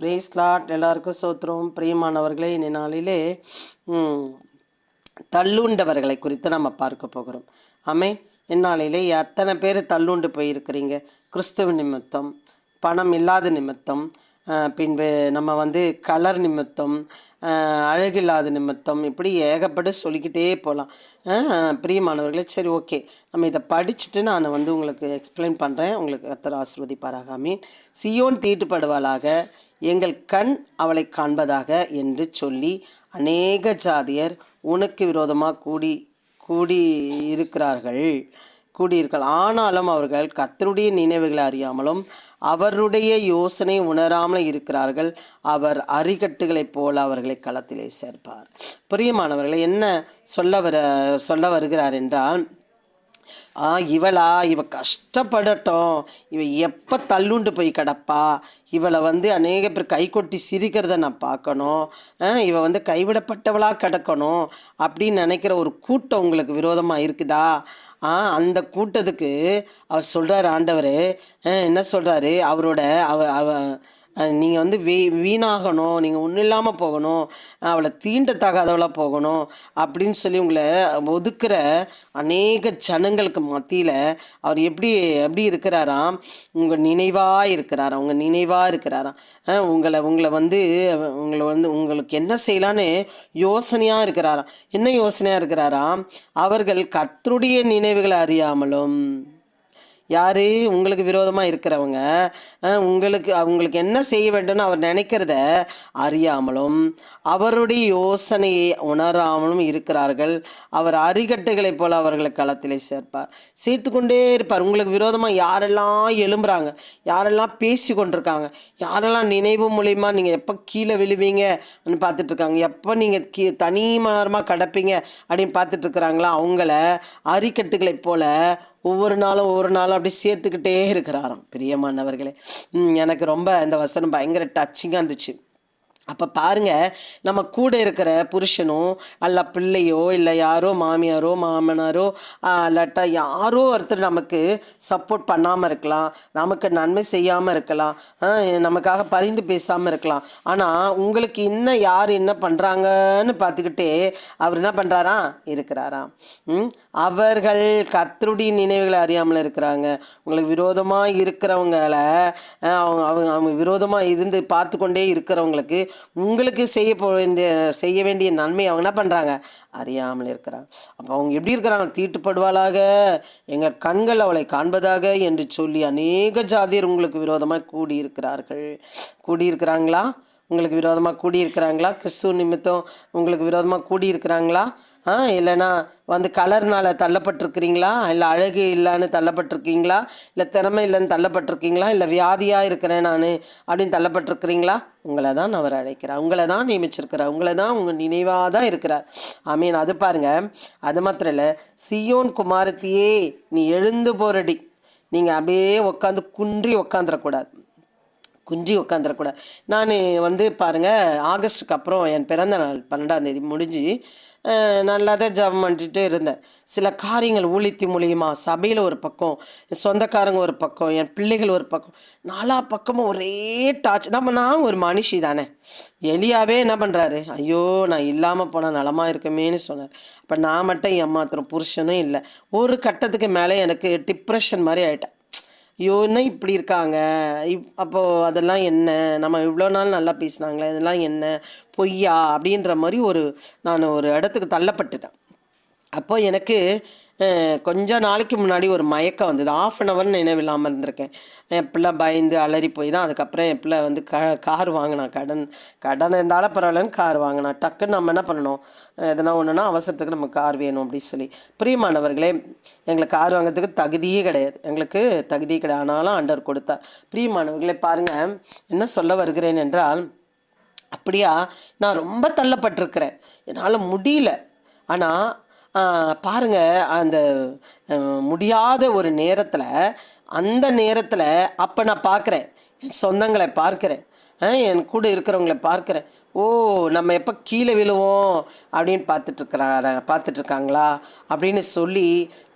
Brace lot எல்லாருக்கும் சோத்திரம். பிரியமானவர்களே இந்த நாளிலே தள்ளுண்டவர்களை குறித்து நம்ம பார்க்க போகிறோம். ஆமே இந்நாளிலே எத்தனை பேர் தள்ளுண்டு போயிருக்கிறீங்க? கிறிஸ்துவ நிமித்தம் பணம் இல்லாத நிமித்தம் பின்பு நம்ம வந்து கலர் நிமித்தம் அழகில்லாத நிமித்தம் இப்படி ஏகப்பட்டு சொல்லிக்கிட்டே போகலாம் பிரியமானவர்களே சரி ஓகே. நம்ம இதை படிச்சுட்டு நான் வந்து உங்களுக்கு எக்ஸ்பிளைன் பண்ணுறேன் உங்களுக்கு கர்த்தர் ஆசிர்வதிப்பாராக. மீன் சியோன் தீட்டுப்படுவாளாக. எங்கள் கண் அவளை காண்பதாக என்று சொல்லி அநேக ஜாதியர் உனக்கு விரோதமாக கூடி கூடி இருக்கிறார்கள் கூடியிருக்கள். ஆனாலும் அவர்கள் கத்தருடைய நினைவுகளை அறியாமலும் அவருடைய யோசனை உணராமல் இருக்கிறார்கள். அவர் அரிகட்டுகளைப் போல அவர்களை களத்திலே சேர்ப்பார். பிரியமானவர்களை என்ன சொல்ல வர சொல்ல வருகிறார் என்றால் ஆ இவளா இவ கஷ்டப்படட்டும். இவ எப்போ தள்ளுண்டு போய் கிடப்பா? இவளை வந்து அநேக பேர் கை கொட்டி சிரிக்கிறத நான் பார்க்கணும். ஆ, இவ வந்து கைவிடப்பட்டவளாக கிடக்கணும் அப்படின்னு நினைக்கிற ஒரு கூட்டம் உங்களுக்கு விரோதமாக இருக்குதா? ஆ அந்த கூட்டத்துக்கு அவர் சொல்கிறார் ஆண்டவர். என்ன சொல்கிறாரு அவரோட அவ அவ நீங்கள் வந்து வீ வீணாகணும் நீங்கள் ஒன்றும் இல்லாமல் போகணும் அவளை தீண்டத்தகாதவளாக போகணும் அப்படின்னு சொல்லி உங்களை ஒதுக்குற அநேக ஜனங்களுக்கு மத்தியில் அவர் எப்படி எப்படி இருக்கிறாராம்? உங்கள் நினைவாக இருக்கிறாராம் உங்கள் நினைவாக இருக்கிறாராம். உங்களை உங்களை வந்து உங்களை வந்து உங்களுக்கு என்ன செய்யலான்னு யோசனையாக இருக்கிறாராம் என்ன யோசனையாக இருக்கிறாராம்? அவர்கள் கத்தருடைய நினைவுகளை அறியாமலும் யார்? உங்களுக்கு விரோதமாக இருக்கிறவங்க. உங்களுக்கு அவங்களுக்கு என்ன செய்ய வேண்டும்னு அவர் நினைக்கிறத அறியாமலும் அவருடைய யோசனையை உணராமலும் இருக்கிறார்கள். அவர் அரிகட்டைகளைப் போல அவர்களை களத்திலே சேர்ப்பார். சேர்த்து கொண்டே இருப்பார். உங்களுக்கு விரோதமாக யாரெல்லாம் எழும்புறாங்க? யாரெல்லாம் பேசி கொண்டிருக்காங்க? யாரெல்லாம் நினைவு மூலயமா நீங்கள் எப்போ கீழே விழுவீங்கன்னு பார்த்துட்ருக்காங்க. எப்போ நீங்கள் கீ தனி மனமாக கிடப்பீங்க? அப்படின்னு பார்த்துட்ருக்குறாங்களா? அவங்கள அரிக்கட்டுகளைப் போல ஒவ்வொரு நாளும் ஒவ்வொரு நாளும் அப்படி சேர்த்துக்கிட்டே இருக்கிறாராம். பிரியமானவர்களே எனக்கு ரொம்ப இந்த வசனம் பயங்கர டச்சிங்காக இருந்துச்சு. அப்போ பாருங்க நம்ம கூட இருக்கிற புருஷனோ அல்ல பிள்ளையோ இல்லை யாரோ மாமியாரோ மாமனாரோ இல்லாட்டா யாரோ ஒருத்தர் நமக்கு சப்போர்ட் பண்ணாமல் இருக்கலாம் நமக்கு நன்மை செய்யாமல் இருக்கலாம் நமக்காக பரிந்து பேசாமல் இருக்கலாம். ஆனால் உங்களுக்கு இன்னும் யார் என்ன பண்ணுறாங்கன்னு பார்த்துக்கிட்டே அவர் என்ன பண்ணுறாரா இருக்கிறாராம் ம்? அவர்கள் கத்தருடைய நினைவுகளை அறியாமல் இருக்கிறாங்க. உங்களுக்கு விரோதமாக இருக்கிறவங்கள அவங்க அவங்க அவங்க விரோதமாக இருந்து பார்த்து கொண்டே இருக்கிறவங்களுக்கு உங்களுக்கு செய்ய போ செய்ய வேண்டிய நன்மை அவங்க என்ன பண்ணுறாங்க அறியாமல் இருக்கிறாங்க. அப்போ அவங்க எப்படி இருக்கிறாங்க? தீட்டுப்படுவாளாக? எங்கள் கண்கள் அவளை காண்பதாக என்று சொல்லி அநேக ஜாதியர் உங்களுக்கு விரோதமாக கூடியிருக்கிறார்கள். கூடியிருக்கிறாங்களா? உங்களுக்கு விரோதமாக கூடியிருக்கிறாங்களா? கிறிஸ்துவ நிமித்தம் உங்களுக்கு விரோதமாக கூடியிருக்கிறாங்களா? ஆ இல்லைன்னா வந்து கலர்னால் தள்ளப்பட்டிருக்கிறீங்களா? இல்லை அழகு இல்லைன்னு தள்ளப்பட்டிருக்கீங்களா? இல்லை திறமை இல்லைன்னு தள்ளப்பட்டிருக்கீங்களா? இல்லை வியாதியாக இருக்கிறேன் நான் அப்படின்னு தள்ளப்பட்டிருக்கிறீங்களா? உங்களை தான் அவர் அழைக்கிறார். உங்களை தான் நியமிச்சிருக்கிறார். உங்களை தான் உங்கள் நினைவாக தான் இருக்கிறார். ஐ மீன் அது பாருங்கள் அது மாத்திரம் இல்லை. சியோன் குமாரத்தியே நீ எழுந்து போரடி நீங்கள் அப்படியே உட்காந்து குன்றி உட்காந்துடக்கூடாது குஞ்சி உட்காந்துடக்கூடாது நான் வந்து பாருங்கள் ஆகஸ்ட்டுக்கு அப்புறம் என் பிறந்த நாள் பன்னெண்டாம் தேதி முடிஞ்சு நல்லா தான் ஜபம் பண்ணிட்டு இருந்தேன். சில காரியங்கள் ஊழித்தி மூலியமாக சபையில் ஒரு பக்கம் என் சொந்தக்காரங்க ஒரு பக்கம் என் பிள்ளைகள் ஒரு பக்கம் நாலா பக்கமும் ஒரே டார்ச் நம்ம நான் ஒரு மனுஷி தானே. எலியாவே என்ன பண்ணுறாரு ஐயோ நான் இல்லாமல் போனால் நலமாக இருக்குமேன்னு சொன்னார். அப்போ நான் மட்டும் ஏமாத்திரம் புருஷனும் இல்லை. ஒரு கட்டத்துக்கு மேலே எனக்கு டிப்ரெஷன் மாதிரி ஆகிட்டேன் ஐயோ என்ன இப்படி இருக்காங்க? இப் அப்போது அதெல்லாம் என்ன? நம்ம இவ்வளோ நாள் நல்லா பேசினாங்களே இதெல்லாம் என்ன? பொய்யா? அப்படின்ற மாதிரி ஒரு நான் ஒரு இடத்துக்கு தள்ளப்பட்டுட்டேன். அப்போ எனக்கு கொஞ்ச நாளைக்கு முன்னாடி ஒரு மயக்கம் வந்தது. ஆஃப் அன் ஹவர்னு நினைவில்லாமல் இருந்திருக்கேன். என் பிள்ளை பயந்து அலறி போய் தான் அதுக்கப்புறம் என் பிள்ளை வந்து க கார் வாங்கினான் கடன் கடன் இருந்தாலும் பரவாயில்லன்னு கார் வாங்கினான் டக்குன்னு நம்ம என்ன பண்ணணும்? எதனா ஒன்றுனா அவசரத்துக்கு நம்ம கார் வேணும் அப்படின்னு சொல்லி. பிரியமானவர்களே எங்களுக்கு கார் வாங்குறதுக்கு தகுதியே கிடையாது. எங்களுக்கு தகுதியே கிடையாது. ஆனாலும் அண்டர் கொடுத்தார். பிரியமானவர்களே பாருங்கள் என்ன சொல்ல வருகிறேன் என்றால் அப்படியா நான் ரொம்ப தள்ளப்பட்டிருக்கிறேன். என்னால் முடியல. ஆனால் பாருங்கள் அந்த முடியாத ஒரு நேரத்தில் அந்த நேரத்தில் அப்போ நான் பார்க்குறேன் என் சொந்தங்களை பார்க்குறேன். என் கூட இருக்கிறவங்கள பார்க்குறேன். ஓ நம்ம எப்போ கீழே விழுவோம் அப்படின்னு பார்த்துட்ருக்குறார பார்த்துட்ருக்காங்களா அப்படின்னு சொல்லி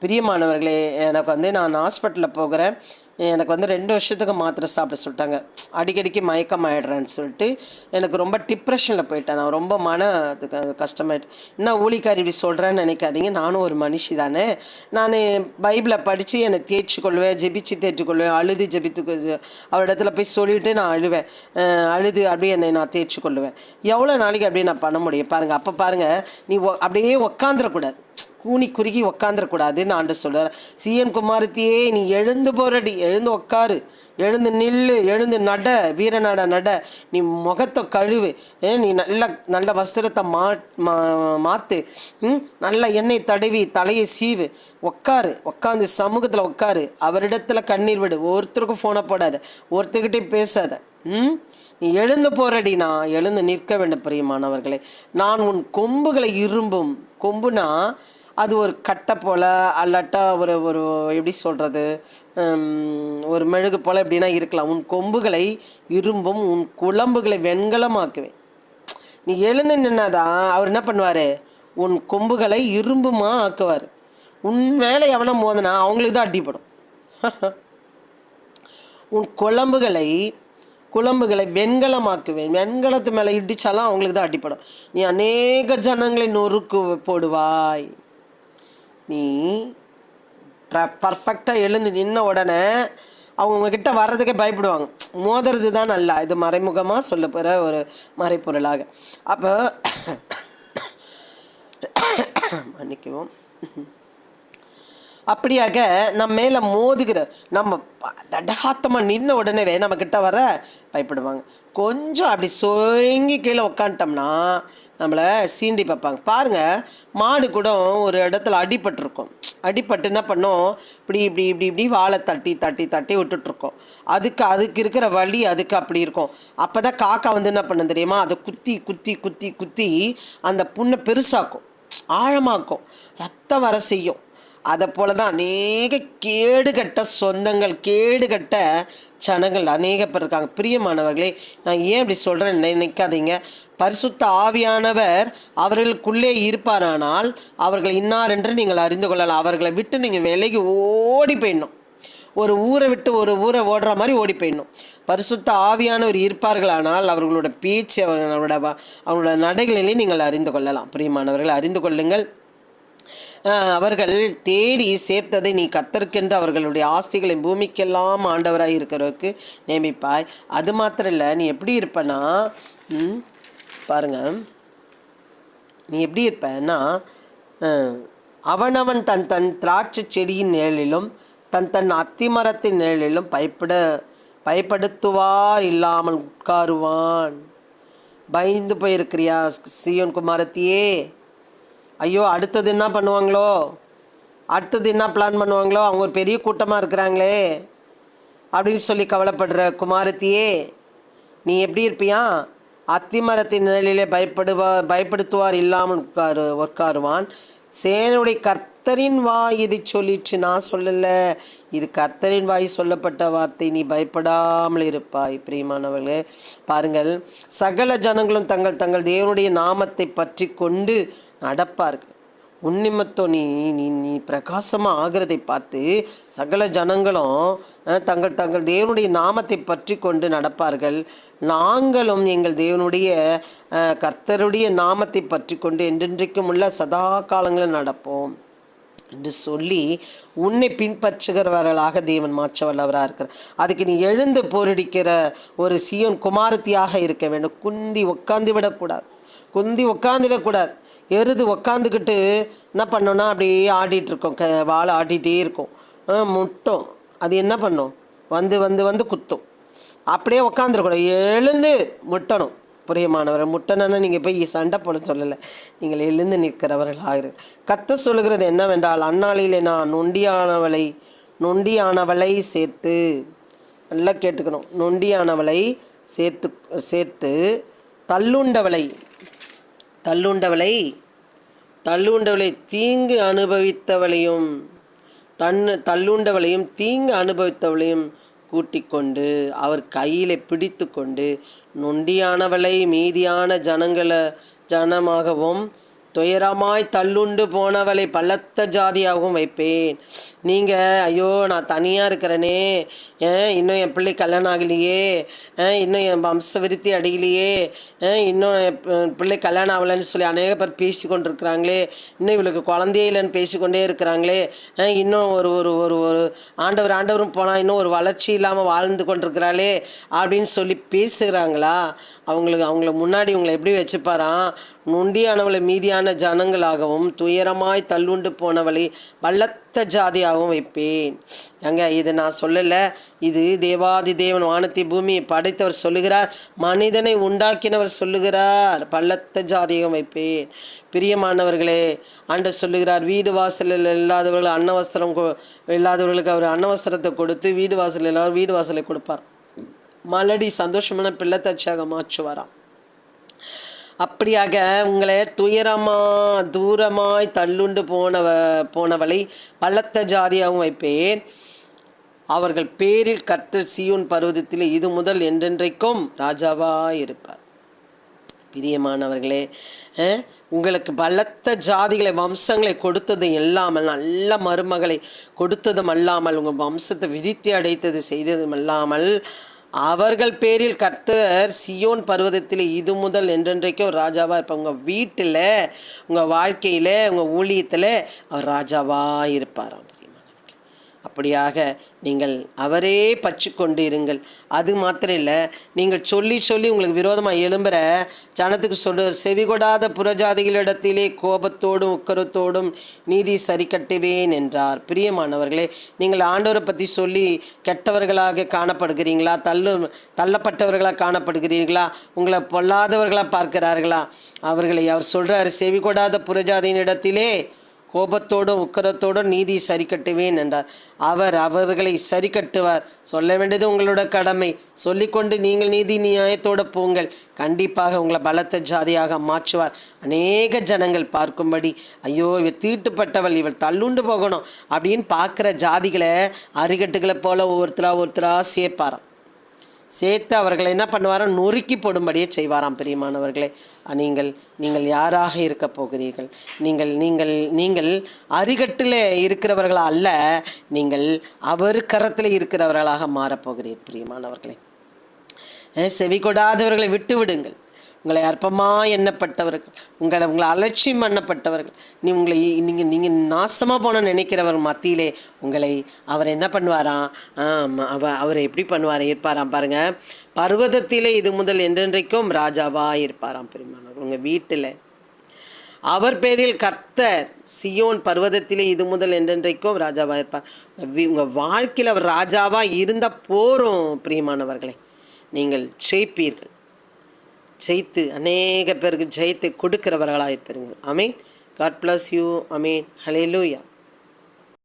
பிரியமானவர்களே எனக்கு வந்து நான் ஹாஸ்பிட்டலில் போகிறேன். எனக்கு வந்து ரெண்டு வருஷத்துக்கு மாத்திரை சாப்பிட சொல்லிட்டாங்க. அடிக்கடிக்கு மயக்கம் ஆயிடுறேன்னு சொல்லிட்டு எனக்கு ரொம்ப டிப்ரெஷனில் போயிட்டேன். நான் ரொம்ப மன அதுக்கு கஷ்டமாயிட்டு என்ன ஊழிக்காரி இப்படி சொல்கிறேன்னு நினைக்காதீங்க. நானும் ஒரு மனுஷி தானே. நான் பைபிளை படித்து என்னை தேய்ச்சி கொள்வேன் ஜெபிச்சு தேய்ச்சி கொள்வேன் அழுது ஜெபித்து அவரிடத்துல போய் சொல்லிவிட்டு நான் அழுவேன். அழுது அப்படியே என்னை நான் தேய்ச்சி கொள்வேன் எவ்வளோ நாளைக்கு அப்படியே நான் பண்ண முடியும்? பாருங்கள் அப்போ பாருங்கள் நீ ஒ- அப்படியே உக்காந்துடக்கூடாது கூனி குறுகி உக்காந்துடக்கூடாதுன்னு ஆண்டு சொல்கிறார் சிஎன் குமாரத்தியே நீ எழுந்து போறடி எழுந்து உக்காரு. எழுந்து நில்லு எழுந்து நட வீர நட. நட நீ முகத்தை கழுவு. நீ நல்ல நல்ல வஸ்திரத்தை மா மா- நல்ல எண்ணெய் தடவி தலையை சீவு. உக்காரு உட்காந்து சமூகத்தில் உட்காரு அவரிடத்துல கண்ணீர் விடு. ஒருத்தருக்கும் ஃபோனை போடாத. ஒருத்தர்கிட்டையும் பேசாத. ம் நீ எழுந்து போறடினா நான் எழுந்து நிற்க வேண்டும் பிரியமானவர்களே. நான் உன் கொம்புகளை இரும்பும். கொம்புனா அது ஒரு கட்டை போல் அல்லாட்டா ஒரு ஒரு எப்படி சொல்கிறது ஒரு மெழுகு போல் எப்படின்னா இருக்கலாம். உன் கொம்புகளை இரும்பும் உன் குழம்புகளை வெண்கலமாக்குவேன். நீ எழுந்து நின்னாதான் அவர் என்ன பண்ணுவார்? உன் கொம்புகளை இரும்புமா ஆக்குவார். உன் மேலே எவனா மோதனா அவங்களுக்கு தான் அடிப்படும் உன் குழம்புகளை குழம்புகளை வெண்கலமாக்குவேன். வெண்கலத்து மேலே இடிச்சாலும் அவங்களுக்கு தான் அடிப்படும் நீ அநேக ஜனங்களை நொறுக்கு போடுவாய். நீ பர்ஃபெக்டாக எழுந்து நின்ன உடனே அவங்க உங்ககிட்ட வர்றதுக்கே பயப்படுவாங்க. மோதுறது தான் நல்லா. இது மறைமுகமாக சொல்ல போகிற ஒரு மறைப்பொருளாக அப்போ மன்னிக்கவும். அப்படியாக நம்ம மேலே மோதுகிற நம்ம தடகாத்தமாக நின்ன உடனே நம்ம கிட்ட வர பயப்படுவாங்க. கொஞ்சம் அப்படி சொங்கி கீழே உக்காந்துட்டோம்னா நம்மளை சீண்டி பார்ப்பாங்க. பாருங்கள் மாடு கூட ஒரு இடத்துல அடிபட்டிருக்கும். அடிபட்டு என்ன பண்ணோம்? இப்படி இப்படி இப்படி இப்படி வாழை தட்டி தட்டி தட்டி விட்டுட்ருக்கோம் அதுக்கு அதுக்கு இருக்கிற வலி அதுக்கு அப்படி இருக்கும். அப்போ தான் காக்கா வந்து என்ன பண்ண தெரியுமா? அதை குத்தி குத்தி குத்தி குத்தி அந்த புண்ணை பெருசாக்கும். ஆழமாக்கும். ரத்தம் வர செய்யும். அதை போல தான் அநேக கேடுகட்ட சொந்தங்கள் கேடுகட்ட சனங்கள் அநேக பேர் இருக்காங்க. பிரியமானவர்களே நான் ஏன் இப்படி சொல்கிறேன் நினைக்காதீங்க. பரிசுத்த ஆவியானவர் அவர்களுக்குள்ளே இருப்பாரானால் அவர்கள் இன்னார் என்று நீங்கள் அறிந்து கொள்ளலாம். அவர்களை விட்டு நீங்கள் விலகி ஓடி போயிடணும். ஒரு ஊரை விட்டு ஒரு ஊரை ஓடுற மாதிரி ஓடி போயிடணும். பரிசுத்த ஆவியானவர் இருப்பார்களானால் அவர்களோட பேச்சு அவர்களோட வ- அவங்களோட நடைகளிலே நீங்கள் அறிந்து கொள்ளலாம். பிரியமானவர்கள் அறிந்து கொள்ளுங்கள். அவர்கள் தேடி சேர்த்ததை நீ கத்தருக்கென்று அவர்களுடைய ஆஸ்திகளை பூமிக்கெல்லாம் ஆண்டவராக இருக்கிறவருக்கு நியமிப்பாய். அது மாத்திரம் இல்லை நீ எப்படி இருப்பனா பாருங்கள் பாருங்க. நீ எப்படி இருப்பன்னா அவனவன் தன் தன் திராட்சை செடியின் நிழலிலும் தன் தன் அத்திமரத்தின் நிழலிலும் பயப்பட பயப்படுத்துவார் இல்லாமல் உட்காருவான். பயந்து போயிருக்கிறியா சியோன் குமாரத்தியே? ஐயோ அடுத்தது என்ன பண்ணுவாங்களோ? அடுத்தது என்ன பிளான் பண்ணுவாங்களோ? அவங்க ஒரு பெரிய கூட்டமாக இருக்கிறாங்களே. அப்படின்னு சொல்லி கவலைப்படுற குமாரத்தியே நீ எப்படி இருப்பியா? அத்திமரத்தின் நிழலிலே பயப்படுவா பயப்படுத்துவார் இல்லாமல் உட்காரு உட்காருவான். சேனுடைய கர்த்தரின் வாய் இதை சொல்லிடுச்சு நான் சொல்லலை. இது கர்த்தரின் வாய் சொல்லப்பட்ட வார்த்தை. நீ பயப்படாமல் இருப்பாய் பிரியமானவர்களே. பாருங்கள் சகல ஜனங்களும் தங்கள் தங்கள் தேவனுடைய நாமத்தை பற்றி கொண்டு நடப்பார்கள் உன்னிமத்தோ நீ நீ நீ பிரகாசமாக ஆகிறதை பார்த்து சகல ஜனங்களும் தங்கள் தங்கள் தேவனுடைய நாமத்தை பற்றி கொண்டு நடப்பார்கள். நாங்களும் எங்கள் தேவனுடைய கர்த்தருடைய நாமத்தை பற்றி கொண்டு என்றென்றைக்கும் உள்ள சதா காலங்களில் நடப்போம். என்று சொல்லி உன்னை பின்பற்றுகிறவர்களாக தேவன் மாற்ற வல்லவராக இருக்கிறார். அதுக்கு நீ எழுந்து போரடிக்கிற ஒரு சியோன் குமாரத்தியாக இருக்க வேண்டும். குந்தி உட்காந்து விடக்கூடாது. குந்தி உட்காந்துடக்கூடாது எருது உக்காந்துக்கிட்டு என்ன பண்ணோன்னா அப்படியே ஆடிட்டு இருக்கோம். க வாழை ஆடிட்டே இருக்கும். முட்டும். அது என்ன பண்ணும்? வந்து வந்து வந்து குத்தும். அப்படியே உக்காந்துருக்கூடாது எழுந்து முட்டணும். பிரியமானவர் முட்டணும்னா நீங்கள் போய் சண்டை போட சொல்லலை. நீங்கள் எழுந்து நிற்கிறவர்கள் ஆயிரு. கத்த சொல்லுகிறது என்னவென்றால் அந்நாளிலே நான் நொண்டியானவளை நொண்டியானவளை சேர்த்து நல்லா கேட்டுக்கணும். நொண்டியானவளை சேர்த்து சேர்த்து தள்ளுண்டவளை தள்ளுண்டவளை தள்ளுண்டவளை தீங்கு அனுபவித்தவளையும் தன்னு தள்ளுண்டவளையும் தீங்கு அனுபவித்தவளையும் கூட்டிக்கொண்டு அவர் கையிலே பிடித்து கொண்டு நொண்டியானவளை மீதியான ஜனங்களை ஜனமாகவும் துயரமாய் தள்ளுண்டு போனவளை பள்ளத்த ஜாதியாகவும் வைப்பேன். நீங்கள் ஐயோ நான் தனியாக இருக்கிறேனே. ஏன் இன்னும் என் பிள்ளை கல்யாணம் ஆகலையே. இன்னும் என் வம்ச விருத்தி அடையிலையே இன்னும் என் பிள்ளை கல்யாணம் ஆகலைன்னு சொல்லி அநேக பேர் பேசி கொண்டிருக்கிறாங்களே இன்னும் இவளுக்கு குழந்தையே இல்லைன்னு பேசிக்கொண்டே இருக்கிறாங்களே. இன்னும் ஒரு ஒரு ஒரு ஒரு ஆண்டவர் ஆண்டவரும் போனால் இன்னும் ஒரு வளர்ச்சி இல்லாமல் வாழ்ந்து கொண்டிருக்கிறாளே அப்படின்னு சொல்லி பேசுகிறாங்களா? அவங்களுக்கு அவங்கள முன்னாடி இவங்களை எப்படி வச்சுப்பாரான் முண்டியானவளை மீதியான ஜனங்களாகவும் துயரமாய் தள்ளுண்டு போனவளை பள்ளத்த ஜாதியாகவும் வைப்பேன். ஏங்க இது நான் சொல்லலை. இது தேவாதி தேவன் வானத்தை பூமியை படைத்தவர் சொல்லுகிறார். மனிதனை உண்டாக்கினவர் சொல்லுகிறார். பள்ளத்த ஜாதியாகவும் வைப்பேன். பிரியமானவர்களே ஆண்டவர் சொல்லுகிறார் வீடு வாசலில் இல்லாதவர்கள் அன்னவஸ்திரம் கொ- இல்லாதவர்களுக்கு அவர் அன்னவஸ்திரத்தை கொடுத்து வீடு வாசல் எல்லாரும் வீடு வாசலை கொடுப்பார். மலடி சந்தோஷமான பிள்ளைத்தச்சாக மாற்றுவாராம் அப்படியாக உங்களை துயரமா தூரமாய் தள்ளுண்டு போனவ போனவளை பலத்த ஜாதியாகவும் வைப்பேன். அவர்கள் பேரில் கர்த்தர் சியூன் பருவதத்தில் இது முதல் என்றென்றைக்கும் ராஜாவாக இருப்பார். பிரியமானவர்களே உங்களுக்கு பலத்த ஜாதிகளை வம்சங்களை கொடுத்ததும் இல்லாமல் நல்ல மருமகளை கொடுத்ததும் அல்லாமல் உங்கள் வம்சத்தை விதித்து அடைத்தது செய்ததும் அல்லாமல் அவர்கள் பேரில் கர்த்தர் சியோன் பர்வதத்தில் இது முதல் என்றென்றைக்கும் ராஜாவாக இருப்பார். உங்கள் வீட்டில் உங்கள் வாழ்க்கையில் உங்கள் ஊழியத்தில் அவர் ராஜாவாக இருப்பாராம். அப்படியாக நீங்கள் அவரே பச்சு கொண்டு இருங்கள் அது மாத்திரம் இல்லை நீங்கள் சொல்லி சொல்லி உங்களுக்கு விரோதமாக எழும்புற ஜனத்துக்கு சொல்ற செவிகொடாத புறஜாதிகளிடத்திலே கோபத்தோடும் உக்கரத்தோடும் நீதி சரி கட்டுவேன் என்றார். பிரியமானவர்களே நீங்கள் ஆண்டவரை பற்றி சொல்லி கெட்டவர்களாக காணப்படுகிறீங்களா? தள்ளு தள்ளப்பட்டவர்களாக காணப்படுகிறீர்களா? உங்களை பொல்லாதவர்களாக பார்க்கிறார்களா? அவர்களை அவர் சொல்கிறார் செவிகொடாத புறஜாதியினிடத்திலே கோபத்தோடும் உக்கரத்தோடும் நீதி சரி கட்டுவேன் என்றார். அவர் அவர்களை சரி கட்டுவார் சொல்ல வேண்டியது உங்களோட கடமை. சொல்லிக்கொண்டு நீங்கள் நீதி நியாயத்தோடு போங்கள். கண்டிப்பாக உங்களை பலத்த ஜாதியாக மாற்றுவார். அநேக ஜனங்கள் பார்க்கும்படி ஐயோ இவள் தீட்டுப்பட்டவள் இவள் தள்ளுண்டு போகணும் அப்படின்னு பார்க்குற ஜாதிகளை அரிகட்டுகளை போல ஒவ்வொருத்தராக ஒருத்தரா சேர்ப்பாராம். சேர்த்து அவர்களை என்ன பண்ணுவாராம் நொறுக்கி போடும்படியே செய்வாராம் பிரியமானவர்களே. நீங்கள் நீங்கள் யாராக இருக்க போகிறீர்கள்? நீங்கள் நீங்கள் நீங்கள் அரிகட்டில் இருக்கிறவர்களா அல்ல நீங்கள் அவர் கரத்தில் இருக்கிறவர்களாக மாறப்போகிறீர் பிரியமானவர்களே. செவி கொடாதவர்களை விட்டு விடுங்கள் உங்களை அற்பமாக எண்ணப்பட்டவர்கள் உங்களை உங்களை அலட்சியம் பண்ணப்பட்டவர்கள். நீ உங்களை நீங்கள் நீங்கள் நாசமாக போன நினைக்கிறவர் மத்தியிலே உங்களை அவர் என்ன பண்ணுவாராம் அவ அவர் எப்படி பண்ணுவார்? இருப்பாராம் பாருங்கள் பர்வதத்திலே இது முதல் என்றென்றைக்கும் ராஜாவாக இருப்பாராம் பெருமானவர் உங்கள் வீட்டில். அவர் பேரில் கர்த்தர் சியோன் பர்வதத்திலே இது முதல் என்றென்றைக்கும் ராஜாவாக இருப்பார். உங்கள் வாழ்க்கையில் அவர் ராஜாவாக இருந்த போரும் பிரியமானவர்களே. நீங்கள் ஜெயிப்பீர்கள். ஜெயித்து அநேக பேருக்கு ஜெயித்து கொடுக்கிறவர்களாக இருப்பீர்கள் amen God bless you amen hallelujah